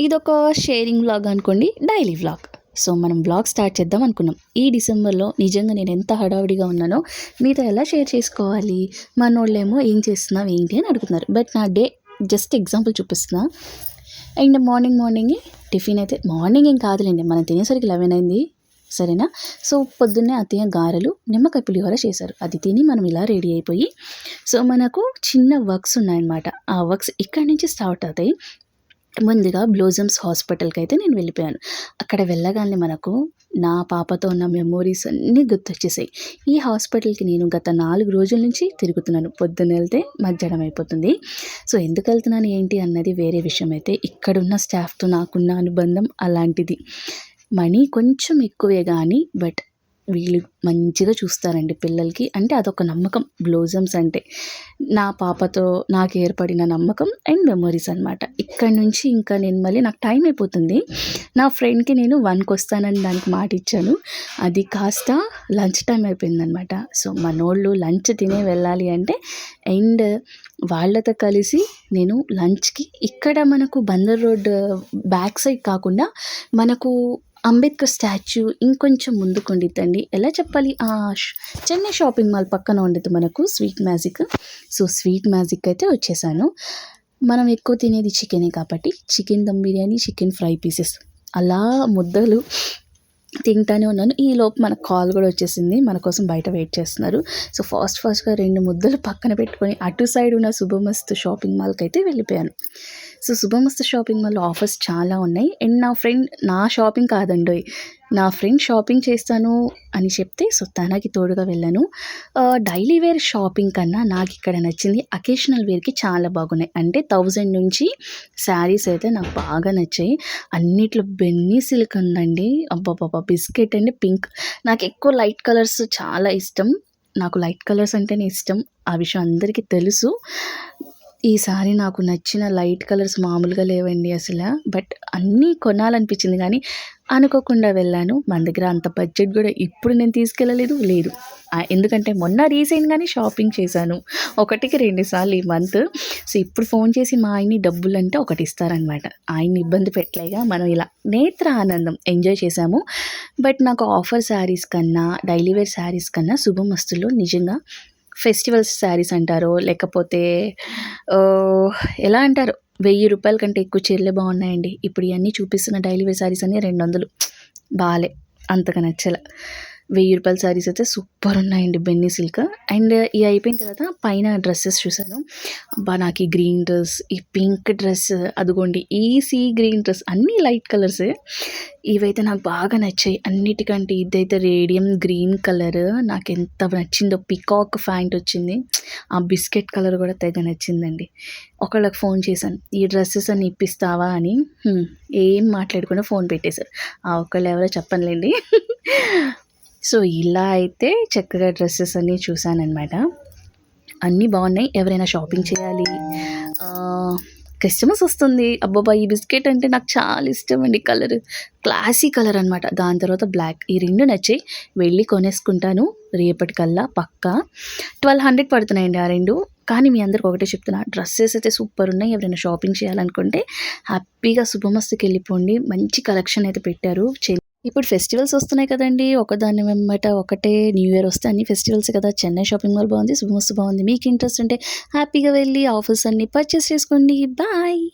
ఇదొక sharing vlog అనుకోండి daily vlog so మనం బ్లాగ్ స్టార్ట్ చేద్దాం అనుకున్నాం. ఈ డిసెంబర్లో నిజంగా నేను ఎంత హడావిడిగా ఉన్నానో మీతో ఎలా షేర్ చేసుకోవాలి? మనోళ్ళేమో ఏం చేస్తున్నావు ఏంటి అని అడుగుతున్నారు. బట్ నా డే జస్ట్ ఎగ్జాంపుల్ చూపిస్తున్నా. అండ్ మార్నింగ్ మార్నింగ్ టిఫిన్ అయితే మార్నింగ్ ఏం కాదులేండి మనం తినేసరికి లెవెన్ అయింది. సరేనా? సో పొద్దున్నే అత్తయ్య గారెలు నిమ్మకాయ పులిహోర చేశారు. అది తిని మనం ఇలా రెడీ అయిపోయి సో మనకు చిన్న వర్క్స్ ఉన్నాయన్నమాట. ఆ వర్క్స్ ఇక్కడి నుంచి స్టార్ట్ అవుతాయి. ముందుగా బ్లోజమ్స్ హాస్పిటల్కి అయితే నేను వెళ్ళిపోయాను. అక్కడ వెళ్ళగానే మనకు నా పాపతో ఉన్న మెమోరీస్ అన్నీ గుర్తొచ్చేసాయి. ఈ హాస్పిటల్కి నేను గత నాలుగు రోజుల నుంచి తిరుగుతున్నాను. పొద్దున్న వెళ్తే మధ్యాహ్నం అయిపోతుంది. సో ఎందుకు వెళ్తున్నాను ఏంటి అన్నది వేరే విషయం అయితే ఇక్కడున్న స్టాఫ్తో నాకున్న అనుబంధం అలాంటిది. మనీ కొంచెం ఎక్కువే కానీ బట్ వీళ్ళు మంచిగా చూస్తారండి పిల్లలకి. అంటే అదొక నమ్మకం. బ్లోజమ్స్ అంటే నా పాపతో నాకు ఏర్పడిన నమ్మకం అండ్ మెమొరీస్ అనమాట ఇక్కడ నుంచి ఇంకా నేను మళ్ళీ నాకు టైం అయిపోతుంది. నా ఫ్రెండ్కి నేను వన్కి వస్తానని దానికి మాట ఇచ్చాను. అది కాస్త లంచ్ టైం అయిపోయిందనమాట సో మనోళ్ళు లంచ్ తినే వెళ్ళాలి అంటే అండ్ వాళ్ళతో కలిసి నేను లంచ్కి ఇక్కడ మనకు బందర్ రోడ్ బ్యాక్ సైడ్ కాకుండా మనకు అంబేద్కర్ స్టాచ్యూ ఇంకొంచెం ముందుకు ఉండిద్దండి. ఎలా చెప్పాలి? ఆ చెన్నై షాపింగ్ మాల్ పక్కన ఉండేది మనకు sweet magic. So sweet magic అయితే వచ్చేసాను. మనం ఎక్కువ తినేది చికెనే కాబట్టి chicken dum biryani chicken fry pieces. అలా ముద్దలు తింటానే ఉన్నాను. ఈ లోపు మన కాల్ కూడా వచ్చేసింది. మన కోసం బయట వెయిట్ చేస్తున్నారు. సో ఫాస్ట్ ఫాస్ట్గా రెండు ముద్దలు పక్కన పెట్టుకొని అటు సైడ్ ఉన్న శుభమస్తు షాపింగ్ మాల్కి అయితే వెళ్ళిపోయాను. సో శుభమస్తు షాపింగ్ మాల్లో ఆఫర్స్ చాలా ఉన్నాయి. అండ్ నా ఫ్రెండ్ నా షాపింగ్ కాదండి నా ఫ్రెండ్ షాపింగ్ చేస్తాను అని చెప్తే సో తనకి తోడుగా వెళ్ళాను. డైలీ వేర్ షాపింగ్ కన్నా నాకు ఇక్కడ నచ్చింది అకేషనల్ వేర్కి చాలా బాగున్నాయి. అంటే థౌజండ్ నుంచి శారీస్ అయితే నాకు బాగా నచ్చాయి. అన్నిట్లో బెన్నీ సిల్క్ ఉందండి. అబ్బాబాబా బిస్కెట్ అండి పింక్. నాకు ఎక్కువ లైట్ కలర్స్ చాలా ఇష్టం. నాకు లైట్ కలర్స్ అంటేనే ఇష్టం. ఆ విషయం అందరికీ తెలుసు. ఈసారి నాకు నచ్చిన లైట్ కలర్స్ మామూలుగా లేవండి అసలు బట్ అన్నీ కొనాలనిపించింది కానీ అనుకోకుండా వెళ్ళాను. మన దగ్గర అంత బడ్జెట్ కూడా ఇప్పుడు నేను తీసుకెళ్ళలేదు లేదు. ఎందుకంటే మొన్న రీసెంట్గానే షాపింగ్ చేశాను. ఒకటికి రెండు సార్లు ఈ మంత్. సో ఇప్పుడు ఫోన్ చేసి మా ఆయన్ని డబ్బులు అంటే ఒకటి ఇస్తారనమాట ఆయన్ని ఇబ్బంది పెట్టలేగా మనం ఇలా నేత్ర ఆనందం ఎంజాయ్ చేశాము. బట్ నాకు ఆఫర్ శారీస్ కన్నా డైలీ వేర్ శారీస్ కన్నా శుభమస్తులు నిజంగా ఫెస్టివల్స్ శారీస్ అంటారో లేకపోతే ఎలా అంటారు? వెయ్యి రూపాయల కంటే ఎక్కువ చీరలే బాగున్నాయండి. ఇప్పుడు ఇవన్నీ చూపిస్తున్న డైలీ వేర్ శారీస్ అన్నీ రెండు వందలు. బాలే. అంతగా నచ్చలే. వెయ్యి రూపాయల శారీస్ అయితే సూపర్ ఉన్నాయండి బెన్నీ సిల్క్ అండ్ ఇవి అయిపోయిన తర్వాత పైన డ్రెస్సెస్ చూసాను అబ్బా నాకు ఈ గ్రీన్ డ్రెస్ ఈ పింక్ డ్రెస్ అదిగోండి ఈ సీ గ్రీన్ డ్రెస్ అన్నీ లైట్ కలర్సే ఇవైతే నాకు బాగా నచ్చాయి. అన్నిటికంటే ఇదైతే రేడియం గ్రీన్ కలర్ నాకు ఎంత నచ్చిందో పికాక్ ఫ్యాంట్ వచ్చింది. ఆ బిస్కెట్ కలర్ కూడా తెగ నచ్చిందండి. ఒకళ్ళకి ఫోన్ చేశాను ఈ డ్రెస్సెస్ అని ఇప్పిస్తావా? అని. ఏం మాట్లాడకుండా ఫోన్ పెట్టేశారు. ఆ ఒకళ్ళు ఎవరో చెప్పనులేండి. సో ఇలా అయితే చక్కగా డ్రెస్సెస్ అన్నీ చూశానమాట అన్నీ బాగున్నాయి. ఎవరైనా షాపింగ్ చేయాలి క్రిస్మస్ వస్తుంది. అబ్బాబా ఈ బిస్కెట్ అంటే నాకు చాలా ఇష్టం అండి. కలర్ క్లాసీ కలర్ అనమాట దాని తర్వాత బ్లాక్. ఈ రెండు నచ్చాయి. వెళ్ళి కొనేసుకుంటాను. రేపటికల్లా పక్కా. ట్వెల్వ్ హండ్రెడ్ పడుతున్నాయండి ఆ రెండు. కానీ మీ అందరికి ఒకటే చెప్తున్నా. డ్రెస్సెస్ అయితే సూపర్ ఉన్నాయి. ఎవరైనా షాపింగ్ చేయాలనుకుంటే హ్యాపీగా శుభమస్తుకి వెళ్ళిపోండి మంచి కలెక్షన్ అయితే పెట్టారు. ఇప్పుడు ఫెస్టివల్స్ వస్తున్నాయి కదండి. ఒకదాని వెంబట ఒకటే న్యూ ఇయర్ వస్తే అన్ని ఫెస్టివల్స్ కదా. చెన్నై షాపింగ్ మాల్ బాగుంది శుభమస్తు బాగుంది. మీకు ఇంట్రెస్ట్ ఉంటే హ్యాపీగా వెళ్ళి ఆఫర్స్ అన్ని పర్చేస్ చేసుకోండి. బాయ్